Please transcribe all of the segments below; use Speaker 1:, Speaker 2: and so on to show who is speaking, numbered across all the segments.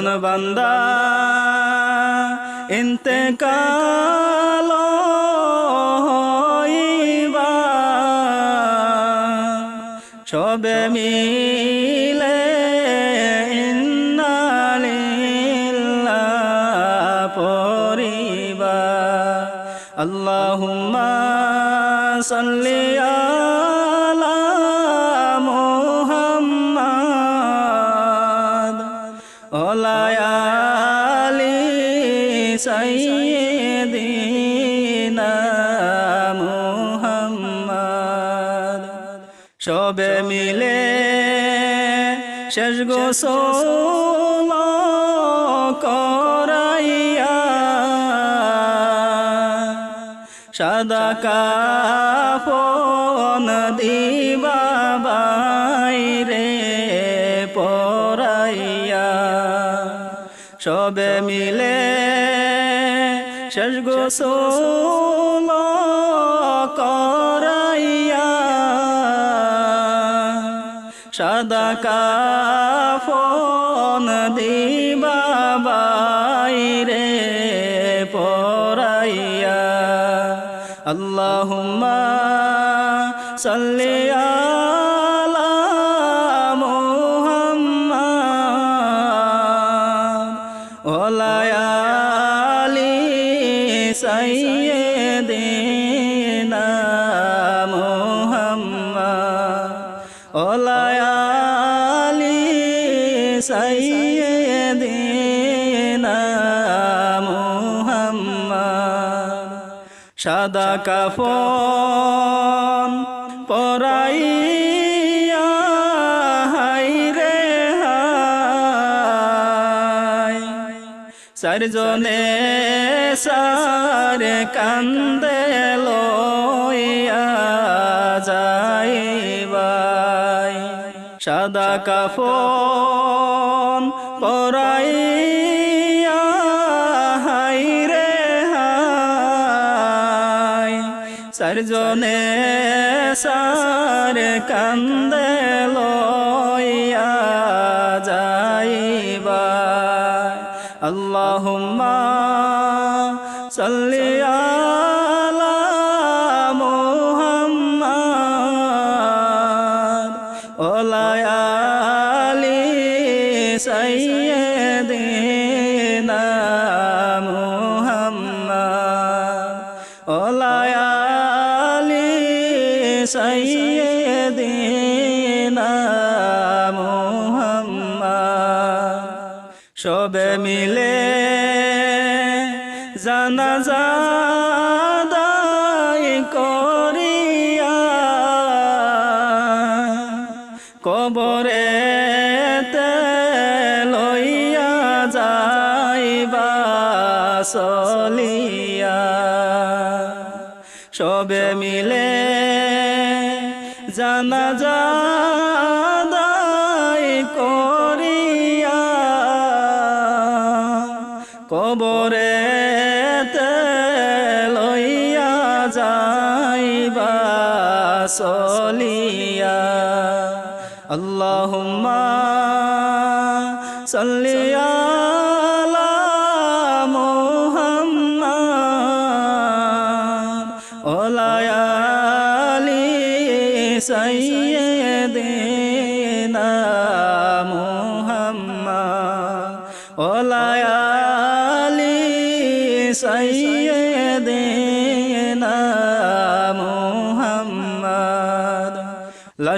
Speaker 1: যখন বান্দা ইন্তেকাল হইবা। সবে মিলে ইন্নালিল্লাহ পরিবা আল্লাহুম্মা সাল্লি সবে মিলে শেষ গোসল করাইয়া সাদা কাফন দিবা বাইরে পরাইয়া সবে মিলে শেষ গোসল সাদা কাফন দিবা বাইরে পরাইয়া। আল্লাহুম্মা সাল্লি আলা মুহাম্মাদ। ওয়ালা আলি সাইয়্যিদিনা মুহাম্মদ। আলি সাদা কাফন পরাইয়া হাইরে হাই চারজনে সার কান্দে সাদা কাফন পরাইয়া হাইরে হাই। চারজনে সার কান্দে যাইবা। সাল্লি জানাজা দায় করিয়া কবরে লইয়া যাইবা চলিয়া। সবে মিলে জানাজা দায় করিয়া কবরে লইয়া যাইবা চলিয়া। আল্লাহুম্মা সাল্লি আলা মুহাম্মাদ ওয়া আলি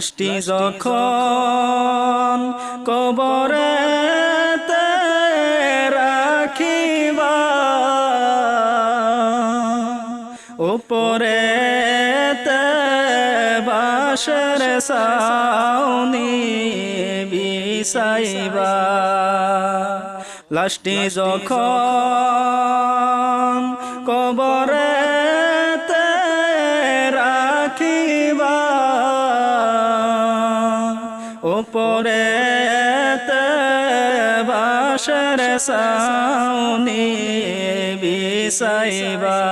Speaker 1: লাশটি যখন কবরে রাখিবা। উপরে বাসর সাউনি বিসাইবা লাশটি যখন কবরে উপরে বাসর সাউনি বিসাইবা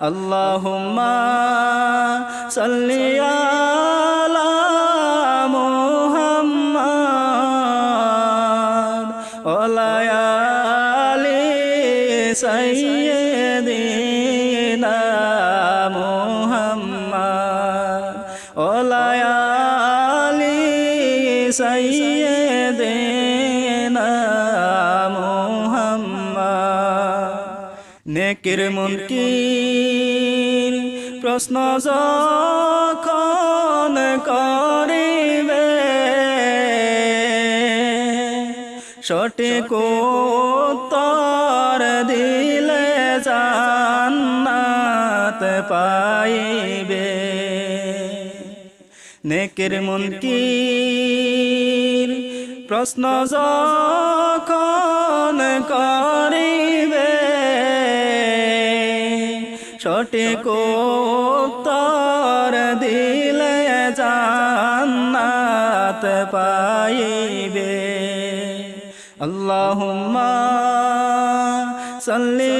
Speaker 1: আল্লাহুম্মা সাল্লি আলা মুহাম্মাদ ওয়া আলি নেকির মুনকির প্রশ্ন যখন করিবে সঠিক উত্তর দিলে জান্নাত পাইবে। নেকের মুনকির প্রশ্ন যখন করিবে সঠিক উত্তর দিলে জান্নাত পাইবে। আল্লাহুম্মা সাল্লি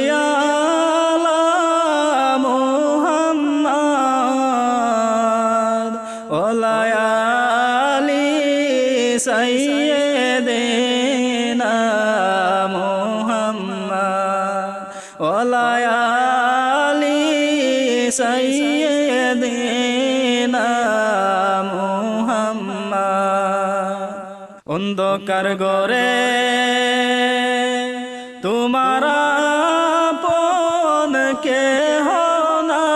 Speaker 1: অন্ধকার গরে তোমার আপন কেহ নাই।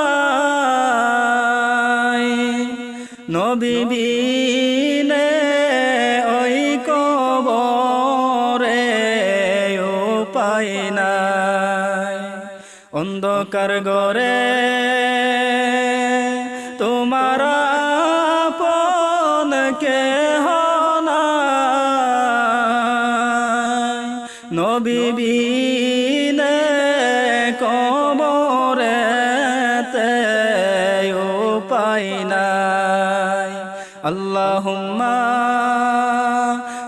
Speaker 1: নবী বিনে ওই কবরে উপায় নাই। অন্ধকার গরে তোমার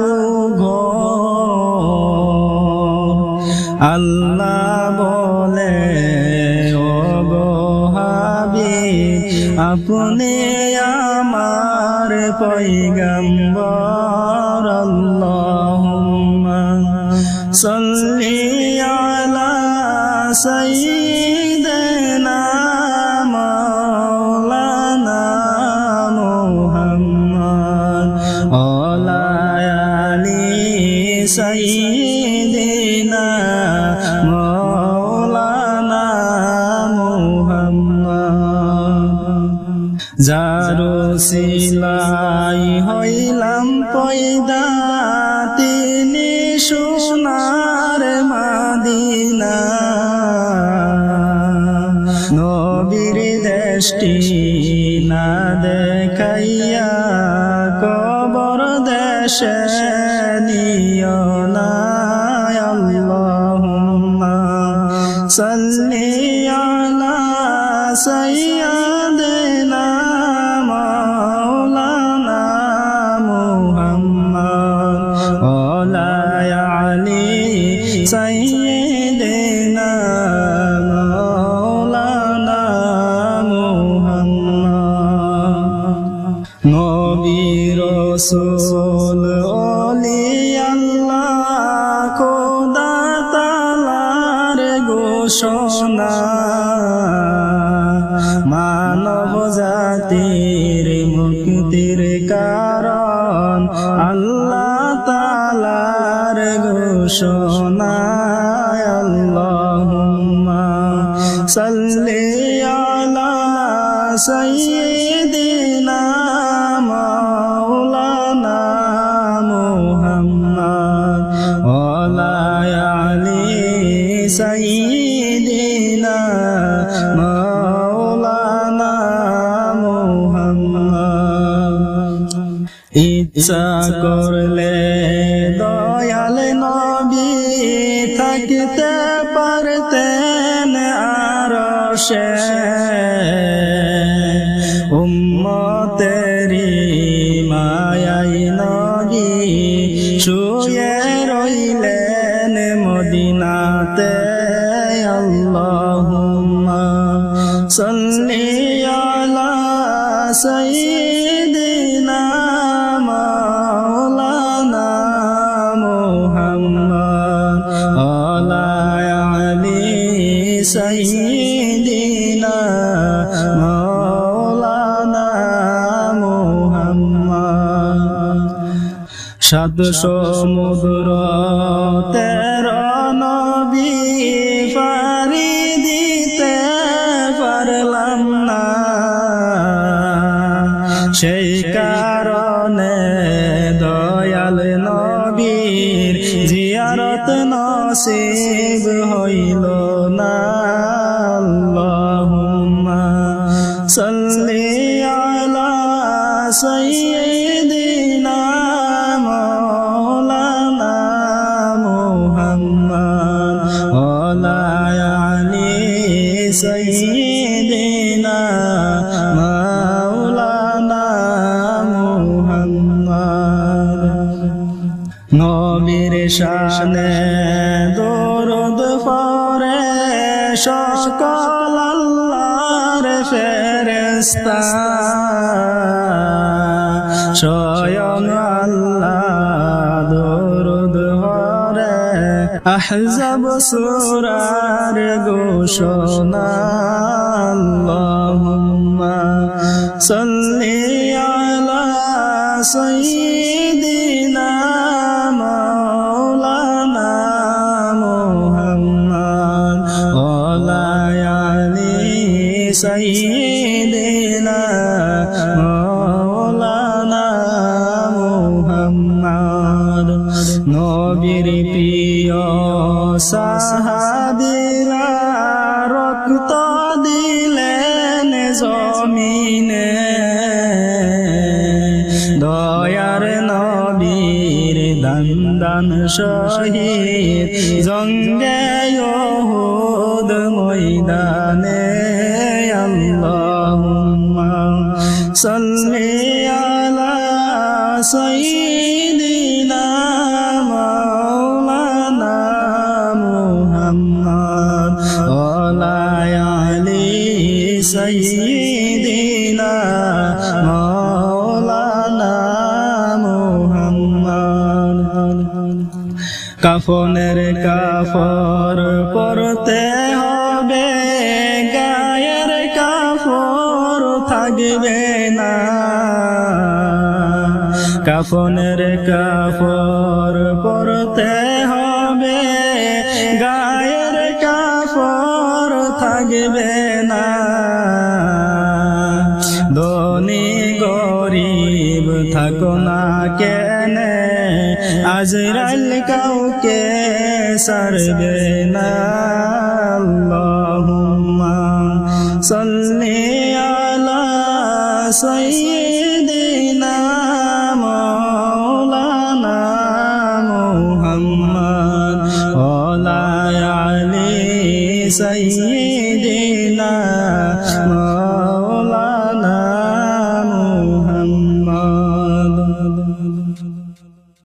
Speaker 1: জাদু আল্লাহ বলে ও গো হাবিব, আপনি আমার পৈগম্বর আল্লাহুম্মা সাল্লি আলা সাইয়্যিদিনা মাওলানা মুহাম্মদ আলি সাইদেনা মৌলানা মোহাম্মদ। যারো সিলাই হইলাম পয়দা তিনি সোনার মাদিনা। নবীর দেশটি দেশে মুহাম্মদ নবী রসুল ওলি আল্লাহ, খোদা তালার ঘোষণা। মানব জাতির মুক্তির কারণ আল্লাহ তালার ঘোষণা। ഉമ്മ সাত সমুদ্র তের নবী দিতে পারলাম না। সেই কারণে দয়াল নবীর জিয়ারত নসিব নবীর শানে দরুদ পরে সকল আল্লাহর ফেরেশতা। স্বয়ং আল্লাহ দরুদ পরে আহজাব সূরার ঘোষণা। আল্লাহুম্মা সাল্লি আলা সাইয়্যিদিনা সাইয়্যিদিনা মাওলানা মুহাম্মদ। নবীর প্রিয় সাহাবীরা রক্ত দিলেন জমিনে। দয়ার নবীর দান দান শহীদ জঙ্গে ময়দানে সাল্লি আলা সাইয়্যিদিনা মাওলানা মুহাম্মদ ওয়া আলি সাইয়্যিদিনা মাওলানা মুহাম্মদ। কাফনের কাফর পরতে হবে কাফর থাকবে না। কাফনের কাফর পরতে হবে, গায়ের কাফর থাকবে না। ধনী গরিব থাকো না কেনে আজরাল কাউকে সারবে না। সৈদিনা মৌলানা মোহাম্মদ ওলা আলী সৈয়দ